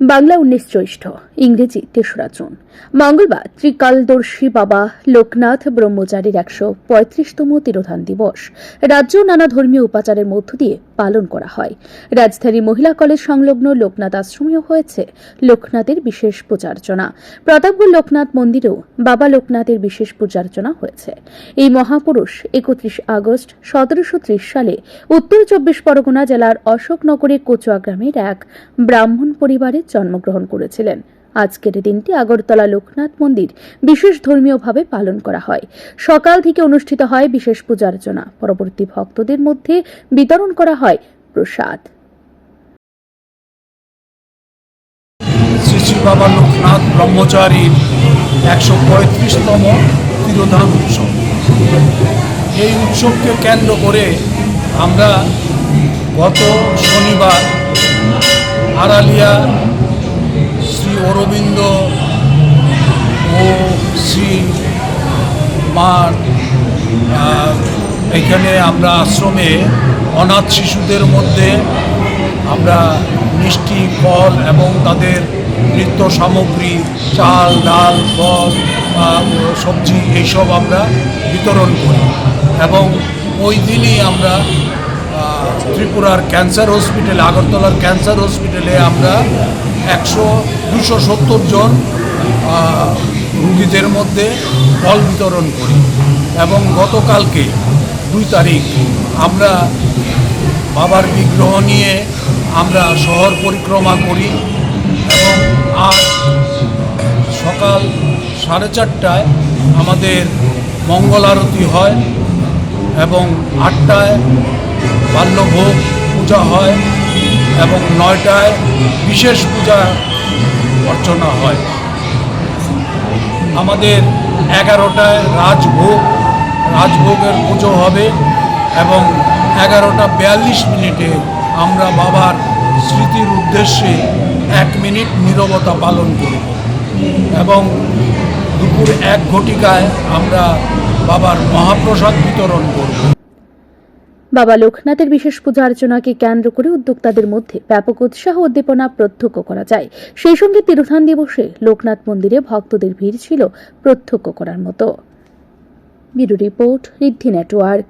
বাংলা উনিশ জ্যৈষ্ঠ ইংরেজি তেসরা জুন। মঙ্গলবার ত্রিকালদর্শী বাবা লোকনাথ ব্রহ্মচারীর একশো পঁয়ত্রিশতম তিরোধান দিবস। রাজ্য নানা ধর্মীয় উপাচারের মধ্য দিয়ে পালন করা হয়। রাজধানী মহিলা কলেজ সংলগ্ন লোকনাথ আশ্রমেও হয়েছে লোকনাথের বিশেষ পূজার্চনা। প্রতাপগড় লোকনাথ মন্দিরেও বাবা লোকনাথের বিশেষ পূজার্চনা হয়েছে। এই মহাপুরুষ একত্রিশ আগস্ট সতেরোশো ত্রিশ সালে উত্তর চব্বিশ পরগনা জেলার অশোকনগরের কচুয়া গ্রামের এক ব্রাহ্মণ পরিবারে জন্মগ্রহণ করেছিলেন। আজকের দিনটি আগরতলা লোকনাথ মন্দির বিশেষ ধর্মীয়ভাবে পালন করা হয়। সকাল থেকে অনুষ্ঠিত হয় বিশেষ পূজার্চনা। পরবর্তী ভক্তদের মধ্যে বিতরণ করা হয় প্রসাদ। শ্রী শ্রী বাবা লোকনাথ ব্রহ্মচারীর একশো পঁয়ত্রিশতম তিরোধান উৎসব। এই উৎসবকে কেন্দ্র করে আমরা গত শনিবার আড়ালিয়া মার আহ, এখানে আমরা আশ্রমে অনাথ শিশুদের মধ্যে আমরা মিষ্টি ফল এবং তাদের নিত্য সামগ্রী চাল ডাল ফল সবজি এইসব আমরা বিতরণ করি এবং ওই দিনই আমরা ত্রিপুরার ক্যান্সার হসপিটালে আগরতলার ক্যান্সার হসপিটালে আমরা একশো দুশো সত্তর জন রুগীদের মধ্যে ফল বিতরণ করি। এবং গতকালকে দুই তারিখ আমরা বাবার বিগ্রহ নিয়ে আমরা শহর পরিক্রমা করি এবং আজ সকাল সাড়ে চারটায় আমাদের মঙ্গল আরতি হয় এবং আটটায় বাল্যভোগ পূজা হয় এবং নয়টায় বিশেষ পূজা অর্চনা হয়। আমাদের এগারোটায় রাজভোগ, রাজভোগের পুজো হবে এবং এগারোটা বিয়াল্লিশ মিনিটে আমরা বাবার স্মৃতির উদ্দেশ্যে এক মিনিট নিরবতা পালন করব। এবং দুপুর এক ঘটিকায় আমরা বাবার মহাপ্রসাদ বিতরণ করব। বাবা লোকনাথের বিশেষ পূজা অর্চনাকে কেন্দ্র করে উদ্যোক্তাদের মধ্যে ব্যাপক উৎসাহ উদ্দীপনা প্রত্যক্ষ করা যায়। সেই সঙ্গে তিরোধান দিবসে লোকনাথ মন্দিরে ভক্তদের ভিড় ছিল প্রত্যক্ষ করার মতো। Bureau report Riddhi network.